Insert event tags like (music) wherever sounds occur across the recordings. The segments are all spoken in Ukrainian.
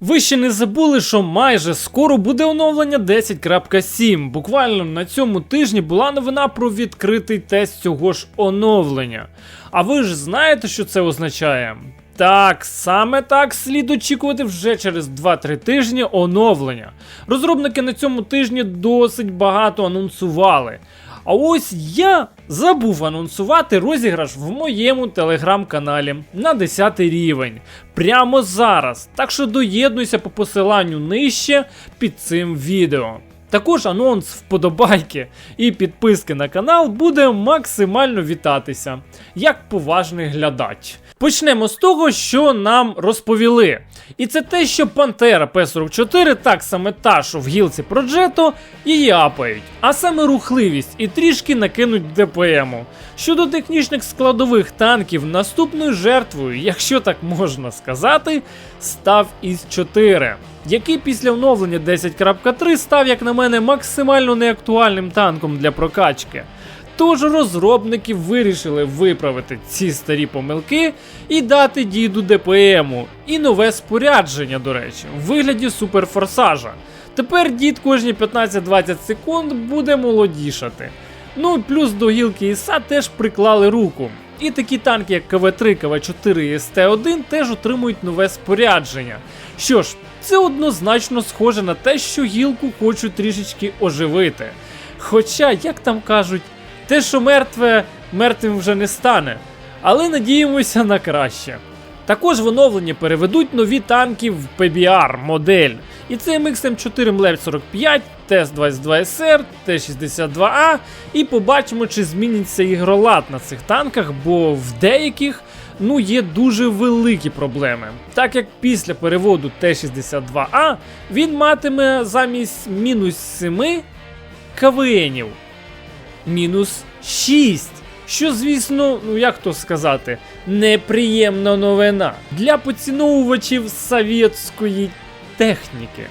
Ви ще не забули, що майже скоро буде оновлення 10.7. Буквально на цьому тижні була новина про відкритий тест цього ж оновлення. А ви ж знаєте, що це означає? Так, саме так слід очікувати вже через 2-3 тижні оновлення. Розробники на цьому тижні досить багато анонсували. А ось я забув анонсувати розіграш в моєму телеграм-каналі на 10 рівень. Прямо зараз. Так що доєднуйся по посиланню нижче під цим відео. Також анонс вподобайки і підписки на канал буде максимально вітатися, як поважний глядач. Почнемо з того, що нам розповіли. І це те, що Пантера П-44, так саме та, що в гілці Проджето, її апають, а саме рухливість і трішки накинуть ДПМу. Щодо технічних складових танків, наступною жертвою, якщо так можна сказати, став із 4 який після оновлення 10.3 став, як на мене, максимально неактуальним танком для прокачки. Тож розробники вирішили виправити ці старі помилки і дати діду ДПМу і нове спорядження, до речі, в вигляді суперфорсажа. Тепер дід кожні 15-20 секунд буде молодішати. Ну і плюс до гілки ІСа теж приклали руку. І такі танки, як КВ-3, КВ-4 і СТ-1 теж отримують нове спорядження. Що ж, це однозначно схоже на те, що гілку хочуть трішечки оживити. Хоча, як там кажуть, те, що мертве, мертвим вже не стане. Але надіємося на краще. Також в оновленні переведуть нові танки в PBR модель. І це MXM4 MLEV 45, ТС-22SR, Т-62А. І побачимо, чи зміниться ігролад на цих танках, бо в деяких ну, є дуже великі проблеми. Так як після переводу Т-62А він матиме замість мінус 7 КВНів мінус 6. Що, звісно, ну як то сказати, неприємна новина для поціновувачів совєтської техніки.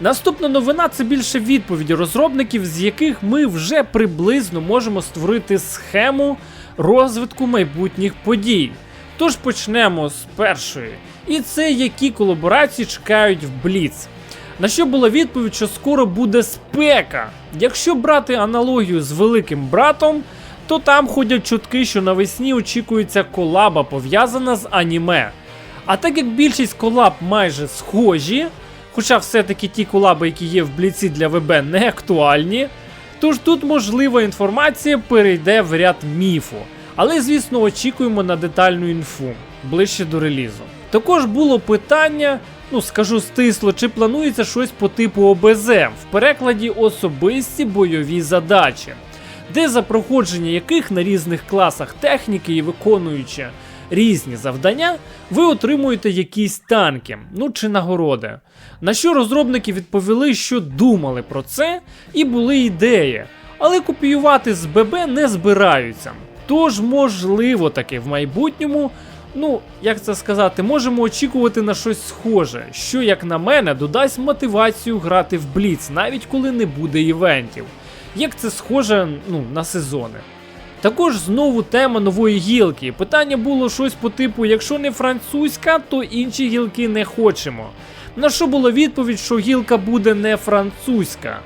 Наступна новина це більше відповіді розробників, з яких ми вже приблизно можемо створити схему розвитку майбутніх подій. Тож почнемо з першої. І це які колаборації чекають в Бліц. На що була відповідь, що скоро буде спека. Якщо брати аналогію з великим братом, то там ходять чутки, що навесні очікується колаба пов'язана з аніме. А так як більшість колаб майже схожі, хоча все-таки ті колаби, які є в бліці для ВБ, не актуальні, тож тут можлива інформація перейде в ряд міфу. Але, звісно, очікуємо на детальну інфу ближче до релізу. Також було питання, ну скажу стисло, чи планується щось по типу ОБЗ в перекладі особисті бойові задачі, де за проходження яких на різних класах техніки і виконуючи різні завдання, ви отримуєте якісь танки, ну чи нагороди. На що розробники відповіли, що думали про це і були ідеї, але копіювати з ББ не збираються. Тож, можливо, таки в майбутньому ну, як це сказати, можемо очікувати на щось схоже, що, як на мене, додасть мотивацію грати в Бліц, навіть коли не буде івентів. Як це схоже ну, на сезони. Також знову тема нової гілки. Питання було щось по типу: якщо не французька, то інші гілки не хочемо. На що була відповідь, що гілка буде не французька.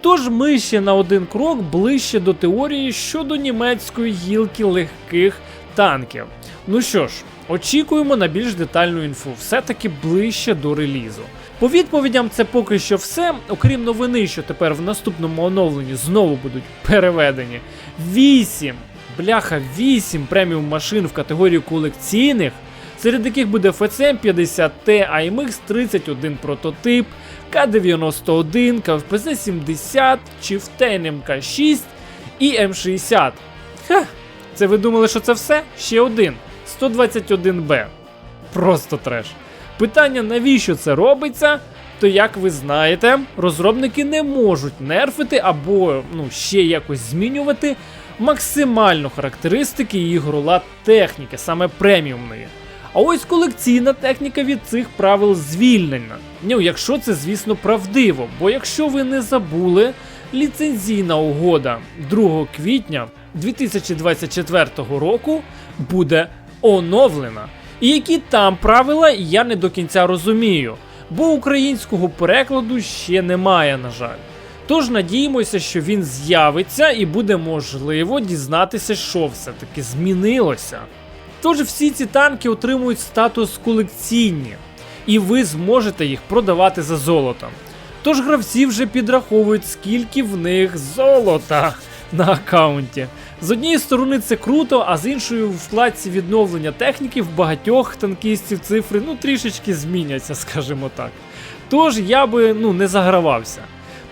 Тож ми ще на один крок ближче до теорії щодо німецької гілки легких танків. Ну що ж, очікуємо на більш детальну інфу, все-таки ближче до релізу. По відповідям це поки що все, окрім новини, що тепер в наступному оновленні знову будуть переведені. 8, бляха, 8 преміум машин в категорію колекційних, серед яких буде FCM 50T, AMX 31 прототип, К91, КФПЗ 70, Chieftain МК6 і М60. Ха, це ви думали, що це все? Ще один. 121Б. Просто треш. Питання, навіщо це робиться? То, як ви знаєте, розробники не можуть нерфити або ну, ще якось змінювати максимально характеристики ігрола техніки, саме преміумної. А ось колекційна техніка від цих правил звільнена. Ну, якщо це, звісно, правдиво, бо якщо ви не забули, ліцензійна угода 2 квітня 2024 року буде оновлена. І які там правила, я не до кінця розумію. бо українського перекладу ще немає, на жаль. Тож надіємося, що він з'явиться і буде можливо дізнатися, що все-таки змінилося. Тож всі ці танки отримують статус колекційні, і ви зможете їх продавати за золото. Тож гравці вже підраховують, скільки в них золота на аккаунті. З однієї сторони це круто, а з іншої в вкладці відновлення техніки в багатьох танкістів цифри ну трішечки зміняться, (laughs) скажімо так. Тож я би ну не загравався.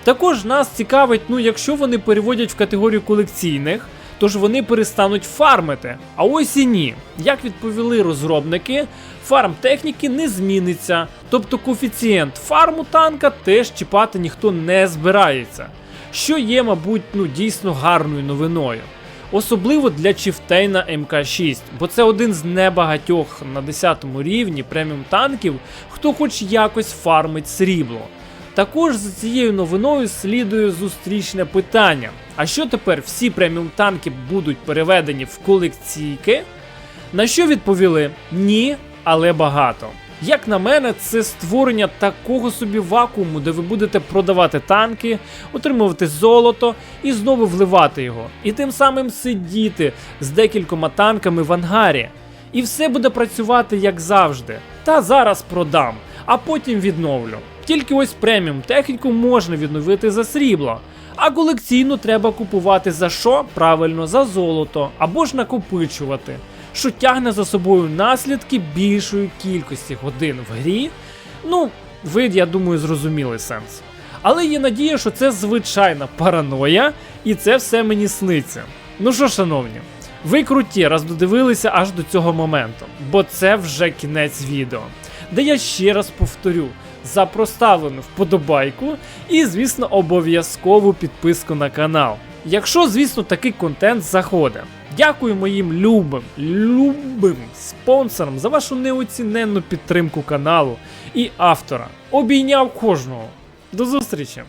Також нас цікавить, ну якщо вони переводять в категорію колекційних, тож вони перестануть фармити. А ось і ні. Як відповіли розробники, фарм техніки не зміниться, тобто коефіцієнт фарму танка теж чіпати ніхто не збирається. Що є, мабуть, ну дійсно гарною новиною. Особливо для Чіфтейна МК6, бо це один з небагатьох на 10 рівні преміум танків, хто хоч якось фармить срібло. Також за цією новиною слідує зустрічне питання: а що тепер всі преміум танки будуть переведені в колекційки? На що відповіли ні, але багато. Як на мене, це створення такого собі вакууму, де ви будете продавати танки, отримувати золото і знову вливати його, і тим самим сидіти з декількома танками в ангарі. І все буде працювати як завжди. Та зараз продам, а потім відновлю. Тільки ось преміум техніку можна відновити за срібло. А колекційну треба купувати за що? Правильно, за золото або ж накопичувати, що тягне за собою наслідки більшої кількості годин в грі. Ну, ви, я думаю, зрозуміли сенс. Але є надія, що це звичайна параноя, і це все мені сниться. Ну що, шановні, ви круті, раз додивилися аж до цього моменту, бо це вже кінець відео, де я ще раз повторю за проставлену вподобайку і, звісно, обов'язкову підписку на канал. Якщо, звісно, такий контент заходить. Дякую моїм любим, любим спонсорам за вашу неоціненну підтримку каналу і автора. Обійняв кожного. До зустрічі!